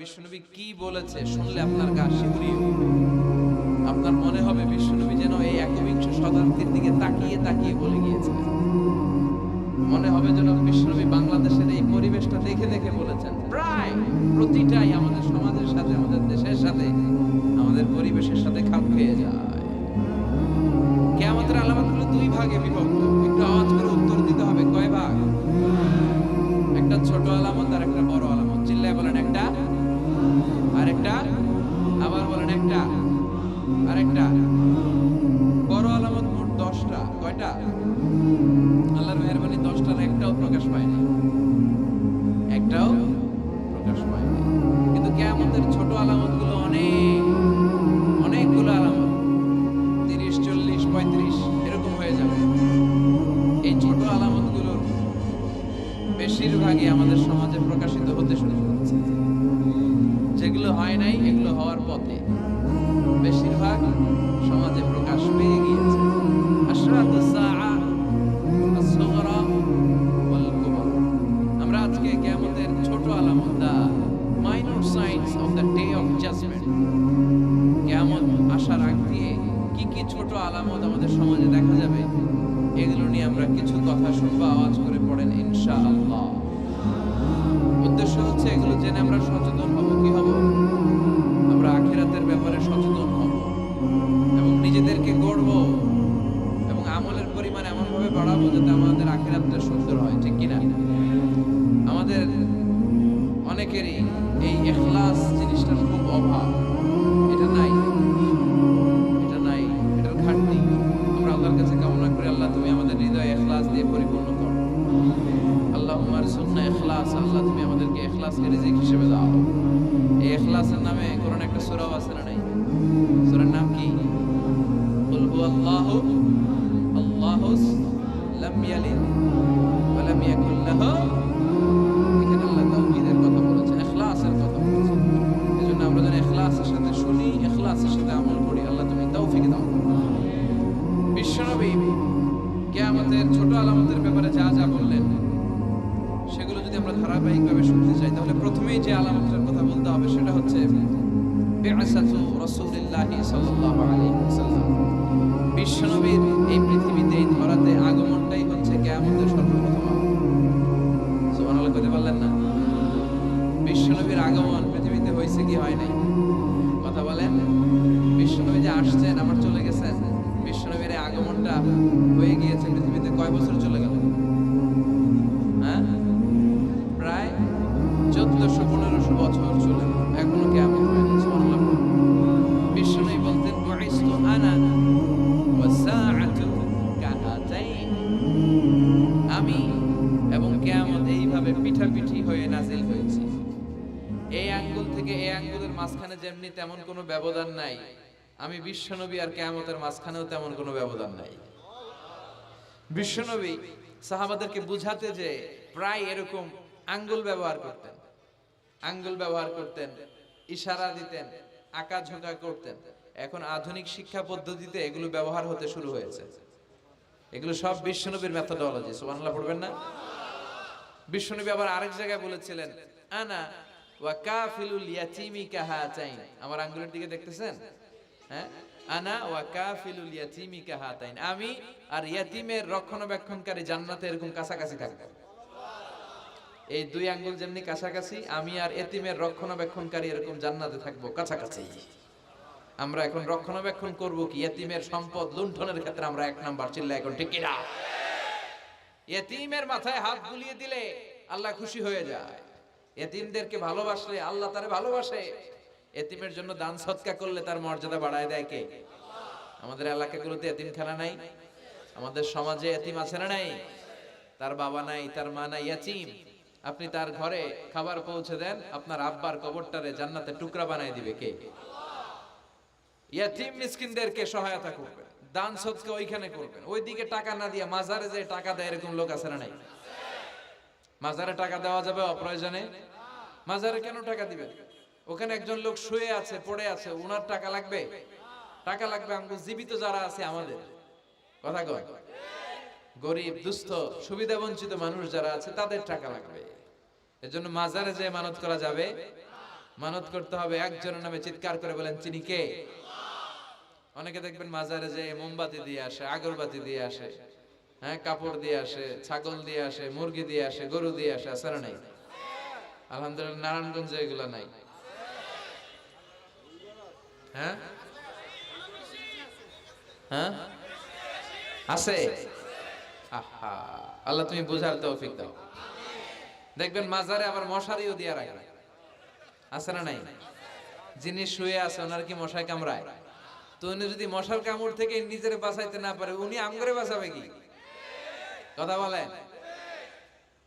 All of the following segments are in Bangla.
বিশ্বনবী কি বলেছে শুনলে আপনার গা উঠবে। আপনার মনে হবে বিশ্বনবী যেন এই একবিংশ শতাব্দীর দিকে তাকিয়ে তাকিয়ে বলে গিয়েছে মনে হবে যেন বিশ্বনবী বাংলাদেশের এই পরিবেশটা দেখে দেখে বলেছেন, প্রায় প্রতিটাই আমাদের সমাজের সাথে, আমাদের দেশের সাথে, আমাদের পরিবেশের সাথে খাপ খেয়ে যায়। কেয়ামতের আলামতগুলো দুই ভাগে বিভক্ত। একটু আওয়াজ করে আল্লাহর মেহরবানি দশটার একটাও প্রকাশ পায়নি। আলামত আমাদের সমাজে দেখা যাবে এগুলো নিয়ে আমরা কিছু কথা শুনব আওয়াজ উমার সুন্না এখলাস আল্লাহ তুমি আমাদেরকে এখলাসকে রিজিক হিসেবে দাও এই এখলাসের নামে কোরআন একটা সূরাও আছে না নাই সূরার নাম কি কুল হুয়াল্লাহু আল্লাহুস লাম ইয়ালিদ ওয়া লাম ইয়াকুল লাহু সেটা হচ্ছে বিশ্বনবীর এই পৃথিবীতে এই ধরাতে আগমনটাই হচ্ছে কিয়ামতের সর্বপ্রথম আগমন না? বিশ্বনবীর আগমন পৃথিবীতে হয়েছে কি হয় নাই? যেমনি তেমন কোনো ব্যবধান নাই। আমি বিশ্বনবী আর কেয়ামতের মাঝখানেও তেমন কোনো ব্যবধান নাই। বিশ্বনবী সাহাবাদেরকে বুঝাতে যে প্রায় এরকম আঙ্গুল ব্যবহার করতেন। আঙ্গুল ব্যবহার করতেন, ইশারা দিতেন, আঁকা ঝোঁকা করতেন। এখন আধুনিক শিক্ষা পদ্ধতিতে এগুলো ব্যবহার হতে শুরু হয়েছে। এগুলো সব বিশ্বনবীর মেথোডোলজি সুবহানাল্লাহ, পড়বেন না? বিশ্বনবী আবার আরেক জায়গায় বলেছিলেন, আনা ওয়া কাফিলুল ইয়াতীমি কাহাতাইন। আমার আঙ্গুলের দিকে দেখতেছেন? হ্যাঁ? আনা আমি আর ইয়াতীমের রক্ষণাবেক্ষণকারী জান্নাতে এরকম কাছাকাছি থাকব। এই দুই আঙ্গুল যেমনি কাছাকাছি, আমি আর এতিমের রক্ষণাবেক্ষণকারী এরকম জান্নাতে থাকব কাছাকাছি। আমরা এখন রক্ষণাবেক্ষণ করব কি? এতিমের সম্পদ লুণ্ঠনের ক্ষেত্রে আমরা এক নাম্বার চিল্লা এখন, ঠিক কিনা? এতিমের মাথায় হাত বুলিয়ে দিলে আল্লাহ খুশি হয়ে যায়। এতিমদেরকে ভালোবাসলে আল্লাহ তারে ভালোবাসে। এতিমের জন্য দান সৎকা করলে তার মর্যাদা বাড়ায় দেয় কে? আমাদের এলাকাগুলোতে এতিমখানা নাই। আমাদের সমাজে এতিম আছে না নাই? তার বাবা নাই, তার মা নাই ইয়াতিম আপনি তার ঘরে খাবার পৌঁছে দেন, আপনার আব্বার কবরটারে জান্নাতে টুকরা বানায় দিবে কে? ইয়াতিম মিসকিনদেরকে সহায়তা করবেন, দান সৎকা ওইখানে করবেন। ওইদিকে টাকা না দিয়ে মাজারে যে টাকা দেয় এরকম লোক আছে না নাই? মাজারে টাকা দেওয়া যাবে অপ্রয়োজনে? মাজারে কেন টাকা দিবেন ওখানে একজন লোক শুয়ে আছে, পড়ে আছে ওনার টাকা লাগবে? টাকা লাগবে আমাকে জীবিত যারা আছে আমাদের। কথা কয়? গরিব, দুস্থ, সুবিধা বঞ্চিত মানুষ যারা আছে, তাদের টাকা লাগবে। এজন্য মাজারে যে মানত করা যাবে? মানত করতে হবে একজনের নামে চিৎকার করে বলেন চিনি কে? অনেকে দেখবেন মাজারে যে মোমবাতি দিয়ে আসে, আগরবাতি দিয়ে আসে হ্যাঁ কাপড় দিয়ে আসে, ছাগল দিয়ে আসে, মুরগি দিয়ে আসে, গরু দিয়ে আসে না নাই। আলহামদুলিল্লাহ, নারায়ণগঞ্জে এগুলো নাই। হ্যাঁ? হ্যাঁ? আছে? আহা, আল্লাহ তুমি বুঝার তৌফিক দাও। দেখবেন মাজারে আবার মশারিও দিয়ে রাখে। আছে না নাই? যিনি শুয়ে আছে, ওনার কি মশায় কামড়ায়? তো উনি যদি মশার কামড় থেকে নিজের বাঁচাইতে না পারে, উনি আমগরে বাঁচাবে কি? কথা বলেন।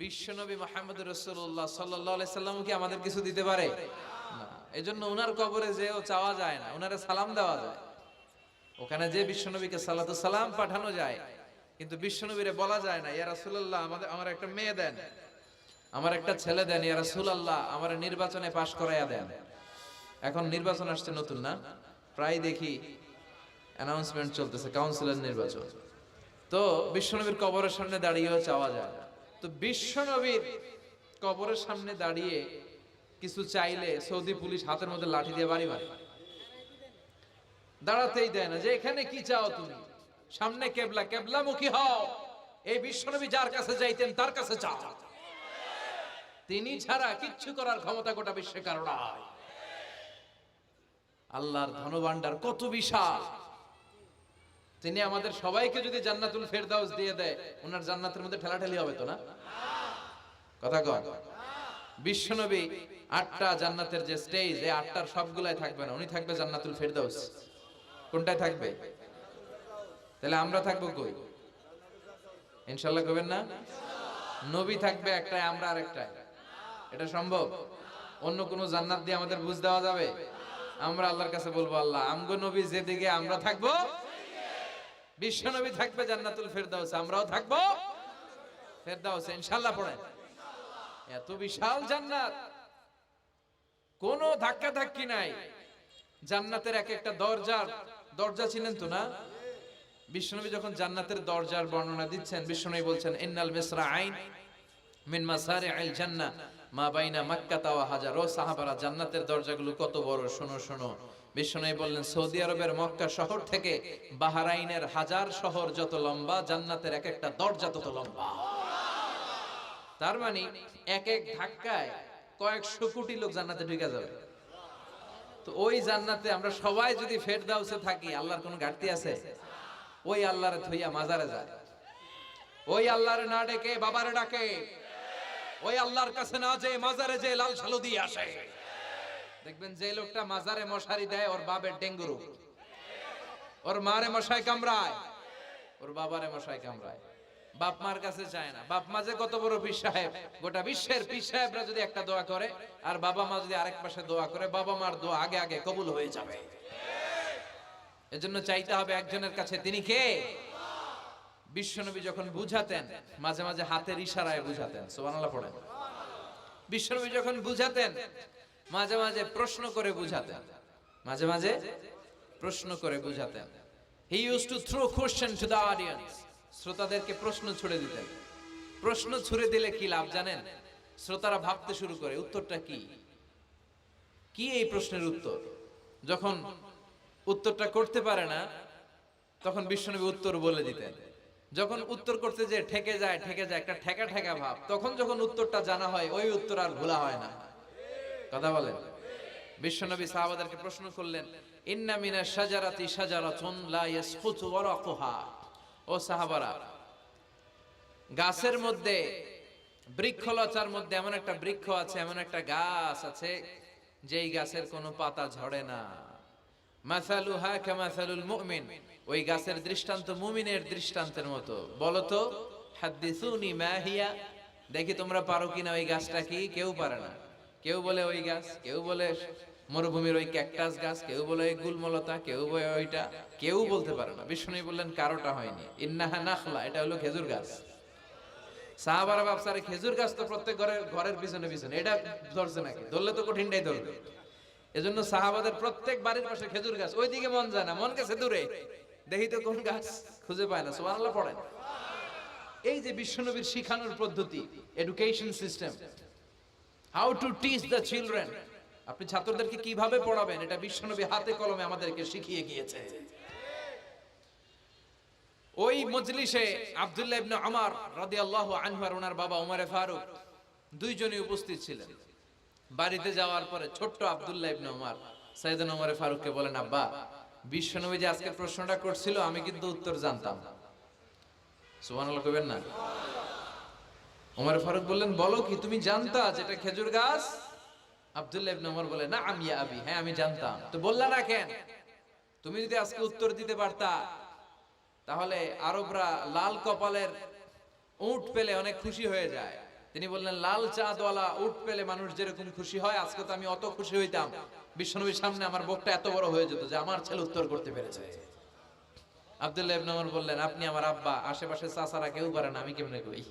বিশ্বনবী মোহাম্মদ রসুল্লাহ সাল্লাহ সাল্লাম কি আমাদের কিছু দিতে পারে? এই জন্য ওনার কবরে যেও চাওয়া যায় না ওনারে সালাম দেওয়া যায়। ওখানে যে বিশ্বনবীকে সালাতু সালাম পাঠানো যায়, কিন্তু বিশ্বনবীরে বলা যায় না, ইয়া রাসূলুল্লাহ, আমাদের, আমার একটা মেয়ে দেন, আমার একটা ছেলে দেন, ইয়া রাসূলুল্লাহ, আমার নির্বাচনে পাশ করাইয়া দেন। এখন নির্বাচন আসছে নতুন না? প্রায় দেখি অ্যানাউন্সমেন্ট চলতেছে কাউন্সিলর নির্বাচন। তো বিশ্বনবীর কবরের সামনে দাঁড়িয়েও চাওয়া যায় তো বিশ্বনবীর কবরের সামনে দাঁড়িয়ে কিছু চাইলে সৌদি পুলিশ হাতের মধ্যে লাঠি দিয়ে বাড়ি মারে। দাঁড়াতেই দেয় না যে, এখানে কি চাও তুমি? সামনে কেবলা, কেবলামুখী হও। এই বিশ্বনবী যার কাছে যাইতেন, তার কাছে চাও তিনি ছাড়া কিচ্ছু করার ক্ষমতা গোটা বিশ্বে কারণ আল্লাহর ধনভাণ্ডার কত বিশাল। তিনি আমাদের সবাইকে যদি জান্নাতুল ফেরদাউস দিয়ে দেয়, ওনার জান্নাতের মধ্যে ঠেলাঠেলি হবে তো না? কথা কন। বিশ্বনবী আটটা জান্নাতের যে স্টেজ এই আটটার সবগুলাই থাকবে না। উনি থাকবে জান্নাতুল ফেরদাউস। কোনটায় থাকবে? তাহলে আমরা থাকব কই? ইনশাল্লাহ কবেন না? নবী থাকবে একটাই আমরা আর একটাই এটা সম্ভব? অন্য কোনো জান্নাত দিয়ে আমাদের বুঝ দেওয়া যাবে? আমরা আল্লাহর কাছে বলব, আল্লাহ, আমগো নবী যেদিকে আমরা থাকব বিশ্ব নবী থাকবে জান্নাতুল ফেরদাউস, আমরাও থাকব ফেরদাউস, ইনশাআল্লাহ পড়েন। এত বিশাল জান্নাত। কোনো ধাক্কা ধাক্কি নাই। জান্নাতের এক একটা দরজার, দরজা ছিলেন তো না? বিশ্বনবী যখন জান্নাতের দরজার বর্ণনা দিচ্ছেন, বিশ্বনবী বলছেন, ইন্নাল মিসরা আইন মিন মাসারি আল জান্নাহ, মা বাইনা মাক্কাতা ওয়া হাজার। ও সাহাবারা, জান্নাতের দরজাগুলো কত বড়, শোনো শোনো। বিশ্বনবী বললেন, সৌদি আরবের মক্কা শহর থেকে বাহারাইনের হাজার শহর যত লম্বা, জান্নাতের এক একটা দরজা তত লম্বা। তার মানে এক এক ধাক্কায় কয়েকশো কোটি লোক জান্নাতে ঢুকে যাবে। তো ওই জান্নাতে আমরা সবাই যদি ফেরদাউসে থাকি, আল্লাহর কোনো ঘাটতি আছে? ওই আল্লাহরে থইয়া মাজারে যায়। ওই আল্লাহরে না ডেকে বাবারে ডাকে। ওই আল্লাহর কাছে না যে মাজারে যে লাল সালু দিয়ে আসে। দেখবেন যে লোকটা মাজারে মশারি দেয়, ওর বাবের ডেঙ্গু রোগ। ওর মারে মশাই কামড়ায়, ওর বাবারে মশাই কামড়ায়। বাপ মার কাছে চায় না। বাপ মা যে কত বড় পীর সাহেব। গোটা বিশ্বের পীর সাহেবরা যদি একটা দোয়া করে, আর বাবা মা যদি আরেক পাশে দোয়া করে, বাবা মার দোয়া আগে আগে কবুল হয়ে যাবে। এজন্য চাইতে হবে একজনের কাছে, তিনি কে? বিশ্বনবী যখন বুঝাতেন, মাঝে মাঝে হাতের ইশারায় বুঝাতেন। সুবহানাল্লাহ পড়েন। বিশ্বনবী যখন বুঝাতেন মাঝে মাঝে প্রশ্ন করে বুঝাতেন। মাঝে মাঝে প্রশ্ন করে বুঝাতেন। He use to throw question to the audience শ্রোতাদেরকে প্রশ্ন ছুড়ে দিতেন। প্রশ্ন ছুড়ে দিলে কি লাভ জানেন? শ্রোতারা ভাবতে শুরু করে, উত্তরটা কি? কি এই প্রশ্নের উত্তর? যখন উত্তরটা করতে পারে না, তখন বিশ্বনবী উত্তর বলে দিতেন। যখন উত্তর করতে যে ঠেকে যায় ঠেকে যায়, একটা ঠেকা ঠেকা ভাব, তখন যখন উত্তরটা জানা হয়, ওই উত্তর আর ভোলা হয় না। কথা বলেন বিশ্বনবী সাহাবাদেরকে প্রশ্ন করলেন, ইন্না মিনা শাজারাতি শাজারাতুন লা ইয়াসকুতু ওয়ারাকুহা ও সাহাবারা, গাছের মধ্যে, বৃক্ষলতার মধ্যে এমন একটা বৃক্ষ আছে, এমন একটা গাছ আছে, যেই গাছের কোনো পাতা ঝরে না। মাসালুহা কামাসালুল মুমিন, ওই গাছের দৃষ্টান্ত মুমিনের দৃষ্টান্তের মতো। বলো তো, হাদ্দিসুনি মা হিয়া? দেখি তোমরা পারো কিনা, ওই গাছটা কি? কেউ পারে না। কেউ বলে ওই গাছ, কেউ বলে মরুভূমির ওই ক্যাকটাস গাছ, কেউ বলে ওই গুলমলতা, কেউ বলে ওইটা, কেউ বলতে পারে না। বিষ্ণু বললেন, কারোটা হয়নি। ইন্নাহা নাখলা, এটা হলো খেজুর গাছ। সাহাবারা বাপসারে খেজুর গাছ তো প্রত্যেক ঘরের ঘরের পিছনে পিছনে। এটা ধরছে নাকি? ধরলে তো কঠিনটাই ধরবে। এজন্য সাহাবাদের প্রত্যেক বাড়ির পাশে খেজুর গাছ। ওইদিকে মন যায় না, মন গেছে দূরে। দেখি তো কোন গাছ খুঁজে পায় না। সুবহানাল্লাহ, পড়েন। এই যে বিশ্বনবীর শিখানোর পদ্ধতি education system how to teach the children আপনি ছাত্রদেরকে কীভাবে পড়াবেন? এটা বিশ্বনবী হাতে কলমে আমাদেরকে শিখিয়ে গিয়েছে। ওই মজলিসে আব্দুল্লাহ ইবনে আমার রাদিয়াল্লাহু আনহু আর ওনার বাবা ওমরে ফারুক দুইজনই উপস্থিত ছিলেন। বাড়িতে যাওয়ার পরে ছোট্ট আব্দুল্লাহ ইবনে ওমর সাইয়েদন ওমরে ফারুককে বলেন, আব্বা, বিশ্বনবী যে আজকে প্রশ্নটা করছিল, আমি কিন্তু উত্তর জানতাম। সুবহানাল্লাহ কইবেন না? ওমর ফারুক বললেন, বলো কি, তুমি জানতা যেটা খেজুর গাছ? আব্দুল্লাহ ইবনে ওমর বলে না আমি আবি। হ্যাঁ আমি জানতাম। তো বললা না কেন? তুমি যদি আজকে উত্তর দিতে পারতা, তাহলে আরবরা লাল কপালের পেলে অনেক খুশি হয়ে যায়। তিনি বললেন, লাল চাঁদওয়ালা উট পেলে মানুষ যেরকম খুশি হয়, আজকে তো আমি অত খুশি হইতাম। বিশ্বনবীর সামনে আমার বুকটা এত বড় হয়ে যেত যে আমার ছেলে উত্তর করতে পেরেছে। আব্দুল্লাহ ইবনে ওমর বললেন, আপনি আমার আব্বা আশেপাশে চাচারা কেউ পারে না, আমি কেমনে কই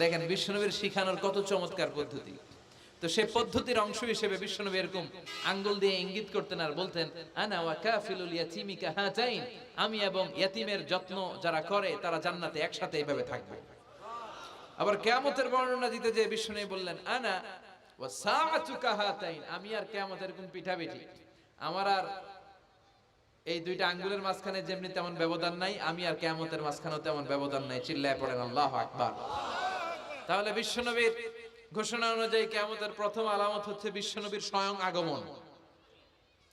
দেখেন, বিশ্বনবীর শিখানোর কত চমৎকার পদ্ধতি। তো সে পদ্ধতির অংশ হিসেবে বিশ্বনবী এরকম আঙ্গুল দিয়ে ইঙ্গিত করতেন আর বলতেন আমি এবং ইয়াতিমের যত্ন যারা করে, তারা জান্নাতে একসাথে এইভাবে থাকবে। আবার কিয়ামতের বর্ণনা দিতে যে বিশ্বনবী বললেন, আনা আমি আর কিয়ামত এরকম পিঠাপিঠি। আমার আর এই দুইটা আঙ্গুলের মাঝখানে যেমনি তেমন ব্যবধান নাই, আমি আর কিয়ামতের মাঝখানেও তেমন ব্যবধান নাই, চিল্লায় পড়েন, আল্লাহু আকবার। তাহলে বিশ্বনবীর ঘোষণা অনুযায়ী কেমতের প্রথম আলামত হচ্ছে বিশ্বনবীর স্বয়ং আগমন।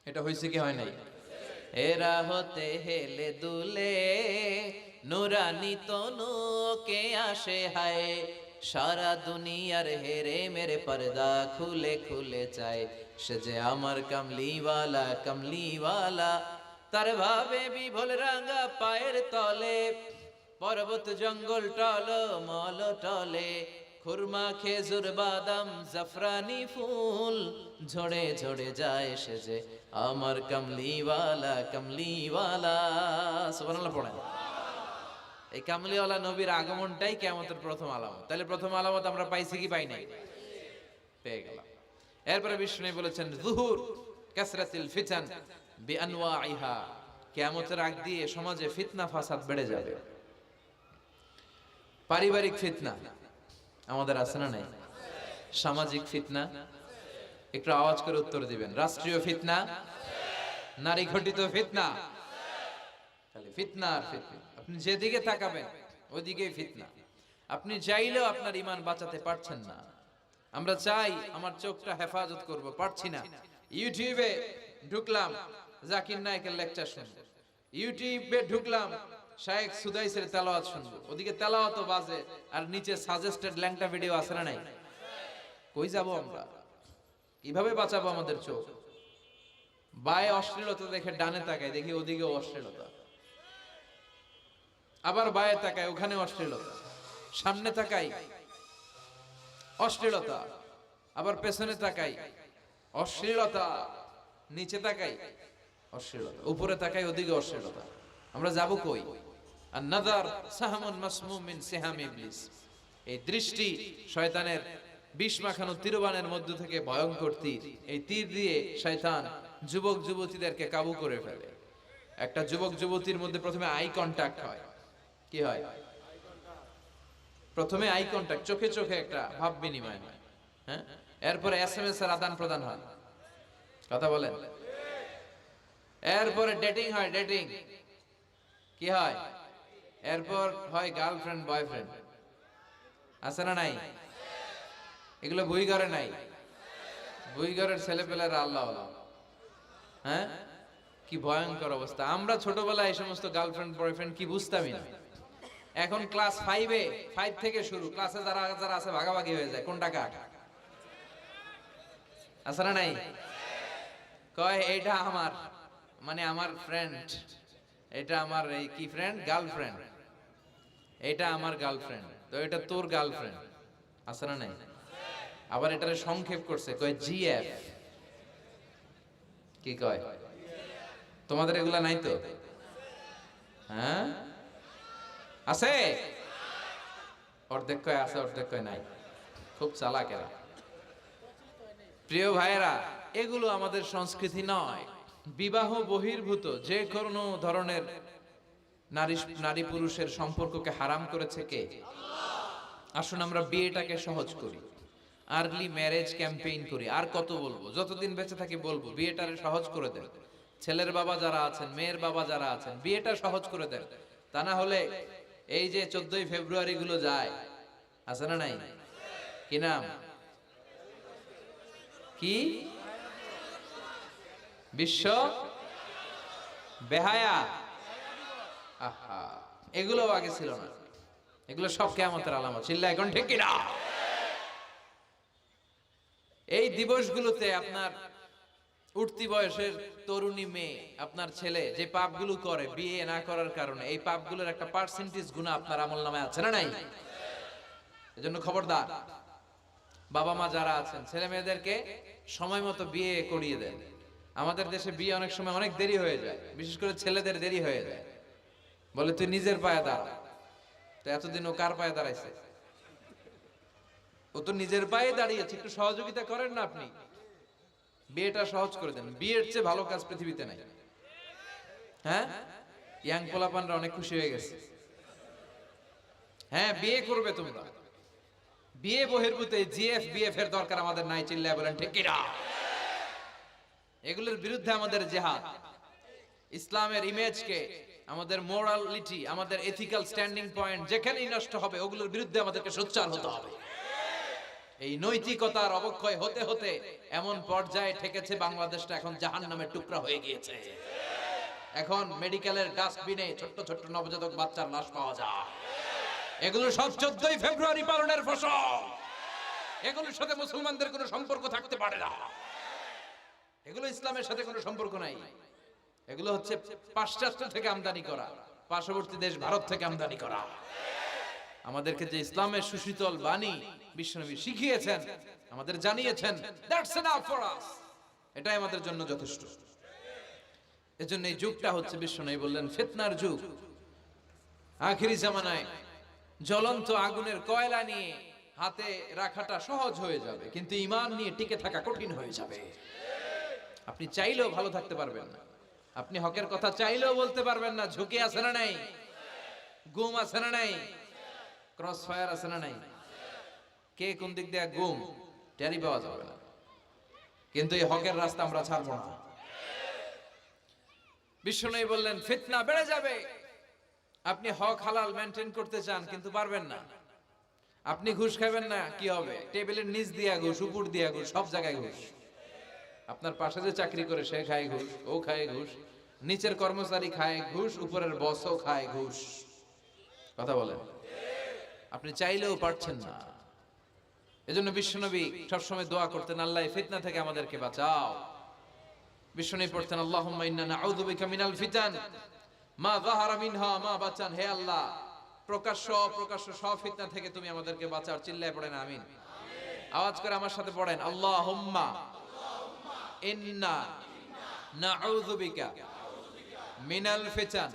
এটা হয়েছে কি হয় নাই? এরা হতে হেলে দুলে নুরানি তনুকে আসে হায়, সারা দুনিয়ার হেরে মেরে পর্দা খুলে খুলে চায়, সে যে আমার কামলিওয়ালা কামলিওয়ালা তার ভাবে বিভোল রাঙা পায়ের তলে, পর্বত জঙ্গল টল, মল টলে, খুরমা, খেজুর, বাদাম, জাফরানি ফুল ঝড়ে ঝড়ে যায় সে যে আমার কামলিওয়ালা কামলিওয়ালা। সুবহানাল্লাহ পড়েন। এই কামলিওয়ালা নবীর আগমনটাই কেমতের প্রথম আলামত। তাহলে প্রথম আলামত আমরা পাইছি কি পাই নাই? পেয়ে গেলাম। এরপরে বিষ্ণু বলেছেন, জুহুর কাসরাতিল ফিতান কিয়ামতের আগ দিয়ে সমাজে ফিতনা, ফাসাদ বেড়ে যাবে। পারিবারিক ফিতনা আমাদের আছে না নাই? সামাজিক ফিতনা, একটু আওয়াজ করে উত্তর দিবেন। রাষ্ট্রীয় ফিতনা, নারী ঘটিত ফিতনা। ফিতনা আর ফিতনা। আপনি যেদিকে তাকাবেন, ওইদিকেই ফিতনা। আপনি চাইলেও আপনার ইমান বাঁচাতে পারছেন না। আমরা চাই আমার চোখটা হেফাজত করব। পারছি না। ইউটিউবে ঢুকলাম জাকির নায়কের লেকচার শুনব। ইউটিউবে ঢুকলাম শায়েখ সুদাইসের তেলাওয়াত শুনব। ওদিকে তেলাওয়াতও বাজে, আর নিচে সাজেস্টেড ল্যাংটা ভিডিও আছে না নাই? কই যাব আমরা? কীভাবে বাঁচাবো আমাদের চোখ? বায়ে অশ্লীলতা দেখে ডানে তাকায়, দেখি ওদিকে অশ্লীলতা। আবার বায়ে তাকায় ওখানে অশ্লীলতা। সামনে তাকাই, অশ্লীলতা। আবার পেছনে তাকাই, অশ্লীলতা। নিচে তাকাই অশ্লীলতা। উপরে তাকাই ওদিকে অশ্লীলতা। আমরা যাব কই? আর নাদার সাহামুন মিন ইবলিস। এই দৃষ্টি শয়তানের বিষ মাখানো মধ্য থেকে ভয়ঙ্কর তীর। এই তীর দিয়ে শয়তান যুবক যুবতীদেরকে কাবু করে ফেলে। একটা যুবক যুবতীর মধ্যে প্রথমে আই কন্টাক্ট হয়। কি হয়? প্রথমে আই কন্টাক্ট চোখে চোখে একটা ভাব বিনিময় হয়। হ্যাঁ? এরপরে এস এম এস এর আদান প্রদান হয়। কথা বলেন। এরপরে ডেটিং হয় ডেটিং কি হয়? এরপর হয় গার্লফ্রেন্ড বয়ফ্রেন্ড আছে না নাই? এগুলো বই করে নাই। ওই ঘরের ছেলেপেলেরা আল্লাহ হ্যাঁ? কি ভয়ঙ্কর অবস্থা। আমরা ছোটবেলায় এই সমস্ত গার্লফ্রেন্ড বয়ফ্রেন্ড কি বুঝতামই না। এখন ক্লাস ফাইভে ফাইভ থেকে শুরু। ক্লাসে যারা যারা আছে, ভাগাভাগি হয়ে যায়। কোনটা কার? আছে না নাই? কয়, এইটা আমার। মানে আমার ফ্রেন্ড এটা আমার এই কি ফ্রেন্ড গার্লফ্রেন্ড এটা আমার গার্লফ্রেন্ড তো এটা তোর গার্লফ্রেন্ড আছে না নাই? আবার এটারে সংক্ষেপ করছে, কয় জিএফ কি কয়? তোমাদের এগুলা নাই তো? হ্যাঁ? আছে? অর্ধেক কয় আছে, অর্ধেক কয় নাই। খুব চালাক এরা। প্রিয় ভাইয়েরা, এগুলো আমাদের সংস্কৃতি নয়। বিবাহ বহির্ভূত যে কোনো ধরনের নারী নারী পুরুষের সম্পর্ককে হারাম করেছে কে? আসুন আমরা বিয়েটাকে সহজ করি। আর্লি ম্যারেজ ক্যাম্পেইন করি। আর কত বলব? যতদিন বেঁচে থাকি বলব, বিয়েটারে সহজ করে দেন। ছেলের বাবা যারা আছেন, মেয়ের বাবা যারা আছেন, বিয়েটা সহজ করে দেন। তা না হলে এই যে চোদ্দই ফেব্রুয়ারি গুলো যায়, আছে না নাই? কি নাম? কি? বিশ্ব বেহায়া। এগুলো আগে ছিল না। এগুলো সব কেমতের আলামত। চিল্লা এখন ঠিক কিনা? এই দিবসগুলোতে আপনার উঠতি বয়সের তরুণী মেয়ে, আপনার ছেলে, যে পাপগুলো করে, বিয়ে না করার কারণে, এই পাপগুলোর একটা পার্সেন্টেজ গুণা আপনার আমল নামে আছে না নাই? এজন্য খবরদার বাবা মা যারা আছেন ছেলে মেয়েদেরকে সময় মতো বিয়ে করিয়ে দেন। আমাদের দেশে বিয়ে অনেক সময় অনেক দেরি হয়ে যায়। বিশেষ করে ছেলেদের দেরি হয়ে যায়। বলে, তুই নিজের পায়ে দাঁড়া। তো এতদিন ও কার পায়ে দাঁড়াইছে? ও তো নিজের পায়ে দাঁড়িয়েছে। একটু সহযোগিতা করেন না আপনি। বিয়েটা সহজ করে দেন। বিয়ের চেয়ে ভালো কাজ পৃথিবীতে নাই। হ্যাঁ? ইয়াং পোলাপানরা অনেক খুশি হয়ে গেছে। হ্যাঁ বিয়ে করবে তোমরা। বিয়ে বহির্ভূতে জিএফ, বিএফ এর দরকার আমাদের নাই, চিল্লায় বলেন, ঠিক কিনা? এগুলোর বিরুদ্ধে আমাদের জেহাদ। ইসলামের ইমেজকে আমাদের মোরালিটি আমাদের এথিক্যাল স্ট্যান্ডিং পয়েন্ট যেখানেই নষ্ট হবে, ওগুলোর বিরুদ্ধে আমাদেরকে সোচ্চার হতে হবে। এই নৈতিকতার অবক্ষয় হতে হতে এমন পর্যায়ে ঠেকেছে বাংলাদেশটা, এখন জাহান নামের টুকরা হয়ে গিয়েছে। এখন মেডিকেলের ডাস্টবিনে ছোট্ট ছোট্ট নবজাতক বাচ্চার লাশ পাওয়া যায়। এগুলো সব চোদ্দই ফেব্রুয়ারি পালনের ফসল। এগুলোর সাথে মুসলমানদের কোনো সম্পর্ক থাকতে পারে না। এগুলো ইসলামের সাথে কোনো সম্পর্ক নাই। এগুলো হচ্ছে পাশ্চাত্য থেকে আমদানি করা, পার্শ্ববর্তী দেশ ভারত থেকে আমদানি করা। আমাদেরকে যে ইসলামের সুশীতল বাণী বিশ্বনবী শিখিয়েছেন, আমাদের জানিয়েছেন দ্যাটস এনাফ ফর আস এটাই আমাদের জন্য যথেষ্ট। এজন্য এই যুগটা হচ্ছে বিশ্বনবী বললেন, ফিতনার যুগ। আখিরি জামানায় জ্বলন্ত আগুনের কয়লা নিয়ে হাতে রাখাটা সহজ হয়ে যাবে, কিন্তু ইমান নিয়ে টিকে থাকা কঠিন হয়ে যাবে। আপনি চাইলেও ভালো থাকতে পারবেন না। আপনি হকের কথা চাইলেও বলতে পারবেন না, ঝুঁকি আছে না নাই? গুম আছে না নাই? ক্রস ফায়ার আছে না নাই? কে কোন দিক দিয়ে গুম টেরি পাওয়া যাবে না। কিন্তু এই হকের রাস্তা আমরা ছাড়বো না। বিষ্ণু বললেন, ফিতনা বেড়ে যাবে। আপনি হক হালাল মেনটেন করতে চান, কিন্তু পারবেন না। আপনি ঘুষ খাবেন না, কি হবে? টেবিলের নিচ দিয়া ঘুষ, উপর দিয়া ঘুষ, সব জায়গায় ঘুষ। আপনার পাশে যে চাকরি করে সে খায় ঘুষ, ও খায় ঘুষ। নিচের কর্মচারী খায় ঘুষ, উপরের বসও খায় ঘুষ। কথা বলেন। আপনি চাইলেও পারছেন না। এজন্য বিশ্বনবী সবসময় দোয়া করতেন, আল্লাহ ফিতনা থেকে আমাদেরকে বাঁচাও। বিশ্বনবী পড়তেন বিকা মিনাল ফিতান। মা যাহারা মিনহা, মা বাঁচান। হে আল্লাহ, প্রকাশ্য, অপ্রকাশ্য সব ফিতনা থেকে তুমি আমাদেরকে বাঁচাও। চিল্লায় পড়েন, আমিন। আওয়াজ করে আমার সাথে পড়েন, আল্লাহুম্মা ইন্না নাউযু বিকা মিনাল ফিতান।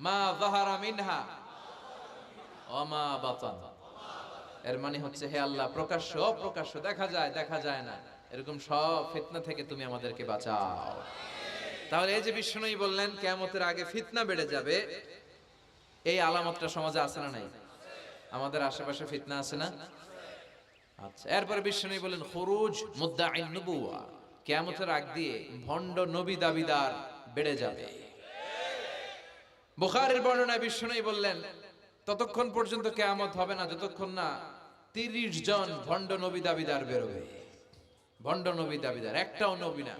মা যাহারা মিনহা বাতান। এর মানে হচ্ছে, হে আল্লাহ, প্রকাশ্য, অপ্রকাশ্য, দেখা যায় দেখা যায় না। এরকম সব ফিতনা থেকে তুমি আমাদেরকে বাঁচাও। তাহলে এই যে বিষ্ণুই বললেন, কেয়ামতের আগে ফিতনা বেড়ে যাবে। এই আলামতটা সমাজে আছে না নাই? আমাদের আশেপাশে ফিতনা আছে না? আচ্ছা এরপরে বিশ্বনী বলেন খরুজ মুদ্দাইন নবুয়া কেমতের আগ দিয়ে ভণ্ড নবী দাবিদার বেড়ে যাবে। বুখারের বর্ণনায় বিশ্বনী বললেন, ততক্ষণ পর্যন্ত কেয়ামত হবে না, যতক্ষণ না তিরিশ জন ভণ্ড নবী দাবিদার বেরোবে। ভণ্ড নবী দাবিদার, একটাও নবী না।